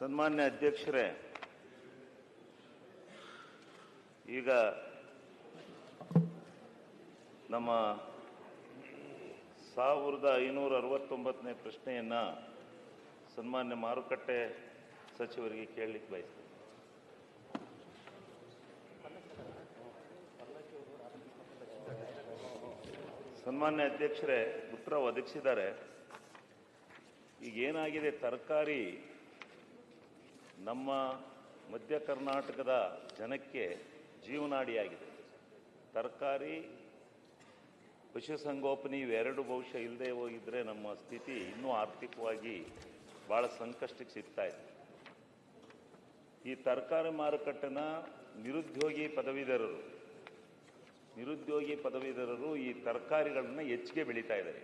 ಸನ್ಮಾನ್ಯ ಅಧ್ಯಕ್ಷರೇ, ಈಗ ನಮ್ಮ ಸಾವಿರದ ಐನೂರ ಅರವತ್ತೊಂಬತ್ತನೇ ಪ್ರಶ್ನೆಯನ್ನ ಸನ್ಮಾನ್ಯ ಮಾರುಕಟ್ಟೆ ಸಚಿವರಿಗೆ ಕೇಳಲಿಕ್ಕೆ ಬಯಸ್ತೇನೆ. ಸನ್ಮಾನ್ಯ ಅಧ್ಯಕ್ಷರೇ ಉತ್ತರ ಒದಗಿಸಿದ್ದಾರೆ ಈಗ ಏನಾಗಿದೆ, ತರಕಾರಿ ನಮ್ಮ ಮಧ್ಯ ಕರ್ನಾಟಕದ ಜನಕ್ಕೆ ಜೀವನಾಡಿಯಾಗಿದೆ. ತರಕಾರಿ, ಪಶುಸಂಗೋಪನೆ ಇವೆರಡು ಬಹುಶಃ ಇಲ್ಲದೆ ಹೋಗಿದ್ರೆ ನಮ್ಮ ಸ್ಥಿತಿ ಇನ್ನೂ ಆರ್ಥಿಕವಾಗಿ ಭಾಳ ಸಂಕಷ್ಟಕ್ಕೆ ಸಿಗ್ತಾ ಇದೆ. ಈ ತರಕಾರಿ ಮಾರುಕಟ್ಟೆನ ನಿರುದ್ಯೋಗಿ ಪದವೀಧರರು ನಿರುದ್ಯೋಗಿ ಪದವೀಧರರು ಈ ತರಕಾರಿಗಳನ್ನು ಹೆಚ್ಚಿಗೆ ಬೆಳೀತಾ ಇದ್ದಾರೆ.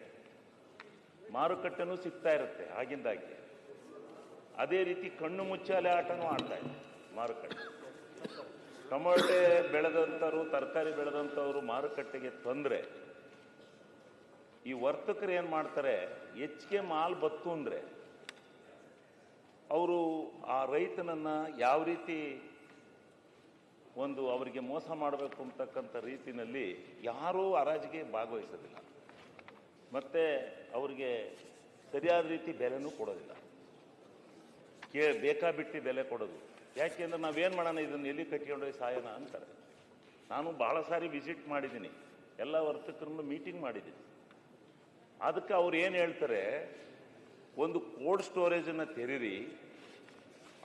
ಮಾರುಕಟ್ಟೆನೂ ಸಿಗ್ತಾ ಇರುತ್ತೆ, ಆಗಿಂದಾಗೆ. ಅದೇ ರೀತಿ ಕಣ್ಣು ಮುಚ್ಚಾಲೆ ಆಟನೂ ಆಡ್ತಾ ಇದೆ ಮಾರುಕಟ್ಟೆ. ಟೊಮೊಟೆ ಬೆಳೆದಂಥವ್ರು, ತರಕಾರಿ ಬೆಳೆದಂಥವ್ರು ಮಾರುಕಟ್ಟೆಗೆ ತಂದರೆ, ಈ ವರ್ತಕರು ಏನು ಮಾಡ್ತಾರೆ, ಹೆಚ್ಚಿಗೆ ಮಾಲ್ ಬತ್ತು ಅಂದರೆ, ಅವರು ಆ ರೈತನನ್ನ ಯಾವ ರೀತಿ ಒಂದು ಅವರಿಗೆ ಮೋಸ ಮಾಡಬೇಕು ಅಂತಕ್ಕಂಥ ರೀತಿಯಲ್ಲಿ ಯಾರೂ ಹರಾಜಿಗೆ ಭಾಗವಹಿಸೋದಿಲ್ಲ. ಮತ್ತೆ ಅವರಿಗೆ ಸರಿಯಾದ ರೀತಿ ಬೆಲೆನೂ ಕೊಡೋದಿಲ್ಲ. ಕೇ ಬೇಕಾಬಿಟ್ಟಿ ಬೆಲೆ ಕೊಡೋದು. ಯಾಕೆಂದ್ರೆ ನಾವೇನು ಮಾಡೋಣ, ಇದನ್ನು ಎಲ್ಲಿ ಕಟ್ಕೊಂಡೋಗಿ ಸಾಯೋಣ ಅಂತಾರೆ. ನಾನು ಭಾಳ ಸಾರಿ ವಿಸಿಟ್ ಮಾಡಿದ್ದೀನಿ. ಎಲ್ಲ ವರ್ತಕರನ್ನು ಮೀಟಿಂಗ್ ಮಾಡಿದ್ದೀನಿ. ಅದಕ್ಕೆ ಅವ್ರು ಏನು ಹೇಳ್ತಾರೆ, ಒಂದು ಕೋಲ್ಡ್ ಸ್ಟೋರೇಜನ್ನು ತೆರೀರಿ.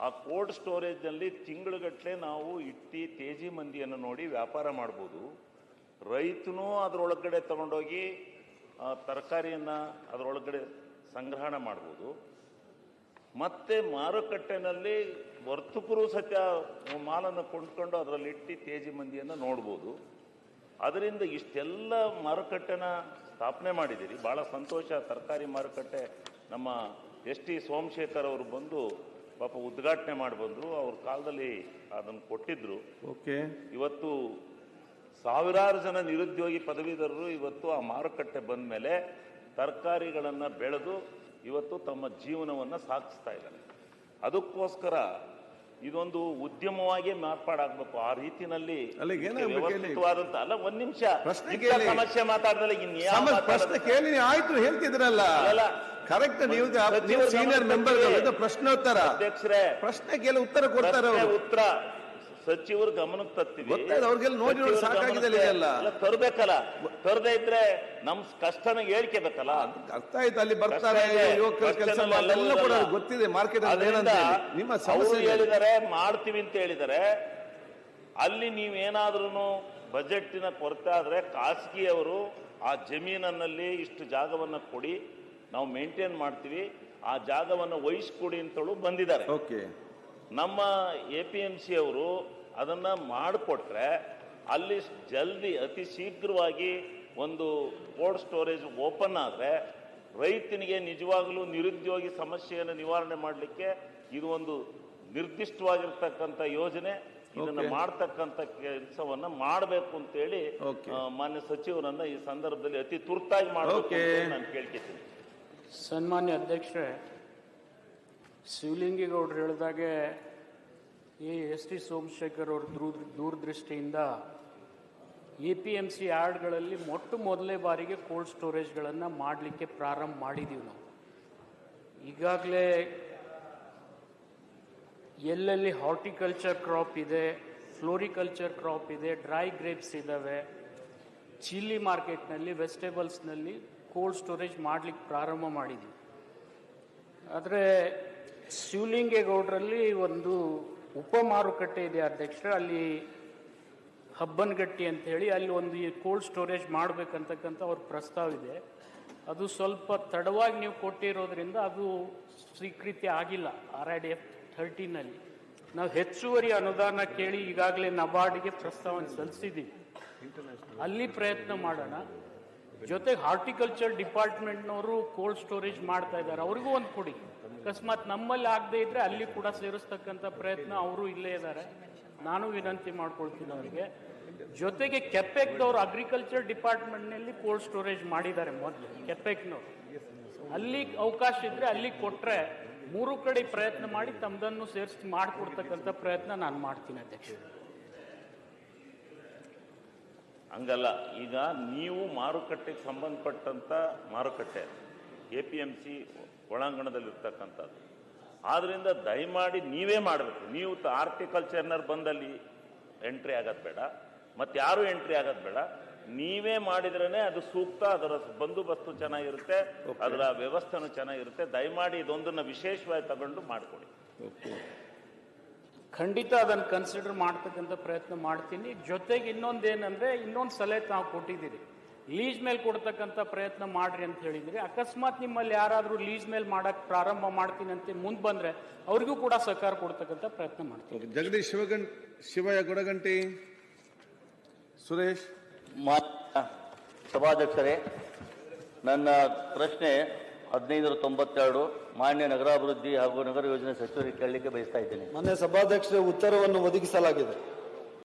ಆ ಕೋಲ್ಡ್ ಸ್ಟೋರೇಜ್ನಲ್ಲಿ ತಿಂಗಳುಗಟ್ಟಲೆ ನಾವು ಇಟ್ಟಿ ತೇಜಿ ಮಂದಿಯನ್ನು ನೋಡಿ ವ್ಯಾಪಾರ ಮಾಡ್ಬೋದು. ರೈತನೂ ಅದರೊಳಗಡೆ ತಗೊಂಡೋಗಿ ತರಕಾರಿಯನ್ನು ಅದರೊಳಗಡೆ ಸಂಗ್ರಹಣ ಮಾಡ್ಬೋದು. ಮತ್ತೆ ಮಾರುಕಟ್ಟೆನಲ್ಲಿ ವರ್ತಕರು ಸತ್ಯ ಮಾಲನ್ನು ಕೊಂಡ್ಕೊಂಡು ಅದರಲ್ಲಿ ಇಟ್ಟು ತೇಜಿ ಮಂದಿಯನ್ನು ನೋಡ್ಬೋದು. ಅದರಿಂದ ಇಷ್ಟೆಲ್ಲ ಮಾರುಕಟ್ಟೆನ ಸ್ಥಾಪನೆ ಮಾಡಿದ್ದೀರಿ. ಭಾಳ ಸಂತೋಷ. ತರಕಾರಿ ಮಾರುಕಟ್ಟೆ ನಮ್ಮ ಎಸ್ ಟಿ ಸೋಮಶೇಖರ್ ಅವರು ಬಂದು ಪಾಪ ಉದ್ಘಾಟನೆ ಮಾಡಿ ಬಂದರು ಅವ್ರ ಕಾಲದಲ್ಲಿ ಅದನ್ನು ಕೊಟ್ಟಿದ್ರು. ಓಕೆ. ಇವತ್ತು ಸಾವಿರಾರು ಜನ ನಿರುದ್ಯೋಗಿ ಪದವೀಧರರು ಇವತ್ತು ಆ ಮಾರುಕಟ್ಟೆ ಬಂದ ಮೇಲೆ ತರಕಾರಿಗಳನ್ನು ಬೆಳೆದು ಇವತ್ತು ತಮ್ಮ ಜೀವನವನ್ನು ಸಾಗಿಸ್ತಾ ಇದ್ದಾರೆ ಅದಕ್ಕೋಸ್ಕರ ಇದೊಂದು ಉದ್ಯಮವಾಗಿ ಮಾರ್ಪಾಡಾಗಬೇಕು. ಆ ರೀತಿನಲ್ಲಿ ವ್ಯವಸ್ಥಿತವಾದಂತ ಅಲ್ಲ ಒಂದ್ ನಿಮಿಷ. ಸಮಸ್ಯೆ ಮಾತಾಡಿದ್ರೆ ಇನ್ಯಾವ ಪ್ರಶ್ನೆ? ಕೇಳಿ ಆಯ್ತು ಹೇಳ್ತಿದ್ರಲ್ಲ. ಕರೆಕ್ಟ್ ನೀವು ಸೀನಿಯರ್ ಮೆಂಬರ್ ಪ್ರಶ್ನೋತ್ತರ. ಅಧ್ಯಕ್ಷರೇ. ಪ್ರಶ್ನೆ ಕೇಳಿ ಉತ್ತರ ಕೊಡ್ತಾರೆ ಉತ್ತರ. ಸಚಿವರು ಗಮನಕ್ಕೆ ತರ್ತೀವಿ. ಗೊತ್ತಾಯ್ತು, ಅವ್ರಿಗೆಲ್ಲ ನೋಡಿ ನೋಡಿ ಸಾಕಾಗಿದೆ ಅಲ್ಲ, ತರ್ಬೇಕಲ್ಲ. ತರದೇ ಇದ್ರೆ ನಮ್ ಕಷ್ಟನ ಹೇಳ್ಕೇಬೇಕಲ್ಲ. ಅರ್ಥ ಆಯ್ತು ಅಲ್ಲಿ ಬರ್ತಾರೆ ಕೆಲಸ ಎಲ್ಲ ಕೂಡ ಗೊತ್ತಿದೆ ಮಾರ್ಕೆಟ್ ಅದರಿಂದ ನಿಮ್ಮ ಅವ್ರು ಸಮಸ್ಯೆ. ಹೇಳಿದ್ದಾರೆ ಮಾಡ್ತೀವಿ ಅಂತ ಹೇಳಿದ್ದಾರೆ ಅಲ್ಲಿ ನೀವೇನಾದ್ರೂ ಬಜೆಟ್ಟಿನ ಕೊರತೆ ಆದ್ರೆ ಖಾಸಗಿಯವರು ಆ ಜಮೀನಲ್ಲಿ ಇಷ್ಟು ಜಾಗವನ್ನ ಕೊಡಿ ನಾವು ಮೇಂಟೈನ್ ಮಾಡ್ತೀವಿ ಆ ಜಾಗವನ್ನು ವಹಿಸ್ಕೊಡಿ ಅಂತಳು ಬಂದಿದ್ದಾರೆ. ಓಕೆ ನಮ್ಮ ಎ ಪಿ ಎಂ ಸಿ ಅವರು ಅದನ್ನ ಮಾಡಿಕೊಟ್ರೆ ಅಲ್ಲಿ ಜಲ್ದಿ ಅತಿ ಶೀಘ್ರವಾಗಿ ಒಂದು ಕೋಲ್ಡ್ ಸ್ಟೋರೇಜ್ ಓಪನ್ ಆದರೆ ರೈತನಿಗೆ ನಿಜವಾಗಲೂ ನಿರುದ್ಯೋಗಿ ಸಮಸ್ಯೆಯನ್ನು ನಿವಾರಣೆ ಮಾಡಲಿಕ್ಕೆ ಇದು ಒಂದು ನಿರ್ದಿಷ್ಟವಾಗಿರ್ತಕ್ಕಂಥ ಯೋಜನೆ ಇದನ್ನ. ಮಾಡ್ತಕ್ಕಂಥ ಕೆಲಸವನ್ನ ಮಾಡಬೇಕು ಅಂತೇಳಿ. ಮಾನ್ಯ ಸಚಿವರನ್ನ ಈ ಸಂದರ್ಭದಲ್ಲಿ ಅತಿ ತುರ್ತಾಗಿ ಮಾಡಬೇಕು ಅಂತ ನಾನು ಕೇಳ್ಕೊತೀನಿ ಸನ್ಮಾನ್ಯ ಅಧ್ಯಕ್ಷರೇ ಶಿವಲಿಂಗೇಗೌಡರು ಹೇಳಿದಾಗೆ ಈ ಎಸ್ ಟಿ ಸೋಮಶೇಖರ್ ಅವ್ರ ದೂರ ದೂರದೃಷ್ಟಿಯಿಂದ ಎ ಪಿ ಎಂ ಸಿ ಯಾರ್ಡ್ಗಳಲ್ಲಿ ಮೊಟ್ಟ ಮೊದಲೇ ಬಾರಿಗೆ ಕೋಲ್ಡ್ ಸ್ಟೋರೇಜ್ಗಳನ್ನು ಮಾಡಲಿಕ್ಕೆ ಪ್ರಾರಂಭ ಮಾಡಿದ್ದೀವಿ ನಾವು. ಈಗಾಗಲೇ ಎಲ್ಲೆಲ್ಲಿ ಹಾರ್ಟಿಕಲ್ಚರ್ ಕ್ರಾಪ್ ಇದೆ, ಫ್ಲೋರಿಕಲ್ಚರ್ ಕ್ರಾಪ್ ಇದೆ, ಡ್ರೈ ಗ್ರೇಪ್ಸ್ ಇದ್ದಾವೆ ಚಿಲ್ಲಿ ಮಾರ್ಕೆಟ್ನಲ್ಲಿ, ವೆಜಿಟೇಬಲ್ಸ್ನಲ್ಲಿ ಕೋಲ್ಡ್ ಸ್ಟೋರೇಜ್ ಮಾಡಲಿಕ್ಕೆ ಪ್ರಾರಂಭ ಮಾಡಿದ್ದೀವಿ ಆದರೆ ಶಿವಲಿಂಗೇಗೌಡರಲ್ಲಿ ಒಂದು ಉಪ ಮಾರುಕಟ್ಟೆ ಇದೆ ಅಧ್ಯಕ್ಷರು. ಅಲ್ಲಿ ಹಬ್ಬನಗಟ್ಟಿ ಅಂತ ಹೇಳಿ ಅಲ್ಲಿ ಒಂದು ಈ ಕೋಲ್ಡ್ ಸ್ಟೋರೇಜ್ ಮಾಡಬೇಕಂತಕ್ಕಂಥ ಅವ್ರ ಪ್ರಸ್ತಾವ ಇದೆ. ಅದು ಸ್ವಲ್ಪ ತಡವಾಗಿ ನೀವು ಕೊಟ್ಟಿರೋದ್ರಿಂದ ಅದು ಸ್ವೀಕೃತಿ ಆಗಿಲ್ಲ. ಆರ್ ಐ ಡಿ ಎಫ್ ಥರ್ಟೀನಲ್ಲಿ. ನಾವು ಹೆಚ್ಚುವರಿ ಅನುದಾನ ಕೇಳಿ ಈಗಾಗಲೇ ನಬಾರ್ಡ್ಗೆ ಪ್ರಸ್ತಾವನೆ ಸಲ್ಲಿಸಿದ್ದೀವಿ. ಅಲ್ಲಿ ಪ್ರಯತ್ನ ಮಾಡೋಣ. ಜೊತೆಗೆ ಹಾರ್ಟಿಕಲ್ಚರ್ ಡಿಪಾರ್ಟ್ಮೆಂಟ್ನವರು ಕೋಲ್ಡ್ ಸ್ಟೋರೇಜ್ ಮಾಡ್ತಾ ಇದ್ದಾರೆ. ಅವ್ರಿಗೂ ಒಂದು ಕೊಡಿ. ಅಕಸ್ಮಾತ್ ನಮ್ಮಲ್ಲಿ ಆಗದೆ ಇದ್ರೆ ಅಲ್ಲಿ ಕೂಡ ಸೇರಿಸ್ತಕ್ಕಂಥ ಪ್ರಯತ್ನ ಅವರು ಇಲ್ಲೇ ಇದ್ದಾರೆ. ನಾನು ವಿನಂತಿ ಮಾಡ್ಕೊಳ್ತೀನಿ ಅವರಿಗೆ. ಜೊತೆಗೆ ಕೆಪೆಕ್ದವ್ರು ಅಗ್ರಿಕಲ್ಚರ್ ಡಿಪಾರ್ಟ್ಮೆಂಟ್ನಲ್ಲಿ ಕೋಲ್ಡ್ ಸ್ಟೋರೇಜ್ ಮಾಡಿದ್ದಾರೆ ಮೊದಲು, ಕೆಪೆಕ್ನವ್ರು. ಅಲ್ಲಿ ಅವಕಾಶ ಇದ್ರೆ ಅಲ್ಲಿ ಕೊಟ್ಟರೆ ಮೂರು ಕಡೆ ಪ್ರಯತ್ನ ಮಾಡಿ ತಮ್ಮದನ್ನು ಸೇರಿಸಿ ಮಾಡಿಕೊಡ್ತಕ್ಕಂಥ ಪ್ರಯತ್ನ ನಾನು ಮಾಡ್ತೀನಿ ಅಧ್ಯಕ್ಷ ಹಂಗಲ್ಲ. ಈಗ ನೀವು ಮಾರುಕಟ್ಟೆಗೆ ಸಂಬಂಧಪಟ್ಟಂಥ ಮಾರುಕಟ್ಟೆ ಎ ಪಿ ಎಂ ಸಿ ಒಳಾಂಗಣದಲ್ಲಿರ್ತಕ್ಕಂಥದ್ದು. ಆದ್ದರಿಂದ ದಯಮಾಡಿ ನೀವೇ ಮಾಡಬೇಕು. ನೀವು ಆರ್ಟಿಕಲ್ಚರ್ನರ್ ಬಂದಲ್ಲಿ ಎಂಟ್ರಿ ಆಗೋದು ಬೇಡ. ಮತ್ತು ಯಾರು ಎಂಟ್ರಿ ಆಗೋದು ಬೇಡ. ನೀವೇ ಮಾಡಿದ್ರೇ ಅದು ಸೂಕ್ತ ಅದರ ಬಂದೋಬಸ್ತು ಚೆನ್ನಾಗಿರುತ್ತೆ ಅದರ ವ್ಯವಸ್ಥೆನೂ ಚೆನ್ನಾಗಿರುತ್ತೆ. ದಯಮಾಡಿ ಇದೊಂದನ್ನು ವಿಶೇಷವಾಗಿ ತಗೊಂಡು ಮಾಡಿಕೊಡಿ. ಖಂಡಿತ ಅದನ್ನು ಕನ್ಸಿಡರ್ ಮಾಡ್ತಕ್ಕಂಥ ಪ್ರಯತ್ನ ಮಾಡ್ತೀನಿ. ಜೊತೆಗೆ ಇನ್ನೊಂದೇನಂದ್ರೆ ಇನ್ನೊಂದು ಸಲಹೆ ತಾವು ಕೊಟ್ಟಿದ್ದೀರಿ. ಲೀಸ್ ಮೇಲೆ ಕೊಡ್ತಕ್ಕಂಥ ಪ್ರಯತ್ನ ಮಾಡ್ರಿ ಅಂತ ಹೇಳಿದ್ರಿ. ಅಕಸ್ಮಾತ್ ನಿಮ್ಮಲ್ಲಿ ಯಾರಾದರೂ ಲೀಸ್ ಮೇಲೆ ಮಾಡಕ್ ಪ್ರಾರಂಭ ಮಾಡ್ತೀನಿ ಅಂತ ಮುಂದೆ ಬಂದ್ರೆ ಅವ್ರಿಗೂ ಕೂಡ ಸಹಕಾರ ಕೊಡ್ತಕ್ಕಂಥ ಪ್ರಯತ್ನ ಮಾಡ್ತೀನಿ. ಜಗದೀಶ್ ಶಿವಗಂ ಶಿವಯ್ಯ ಗುಡಗಂಟಿ. ಸುರೇಶ್. ಮಾನ್ಯ ಸಭಾಧ್ಯಕ್ಷರೇ ನನ್ನ ಪ್ರಶ್ನೆ ಹದಿನೈದರ ತೊಂಬತ್ತೆರಡು ಮಾನ್ಯ ನಗರಾಭಿವೃದ್ಧಿ ಹಾಗೂ ನಗರ ಯೋಜನೆ ಸಚಿವರಿಗೆ ಕೇಳಲಿಕ್ಕೆ ಬಯಸ್ತಾ ಇದ್ದೇನೆ. ಮಾನ್ಯ ಸಭಾಧ್ಯಕ್ಷರ ಉತ್ತರವನ್ನು ಒದಗಿಸಲಾಗಿದೆ.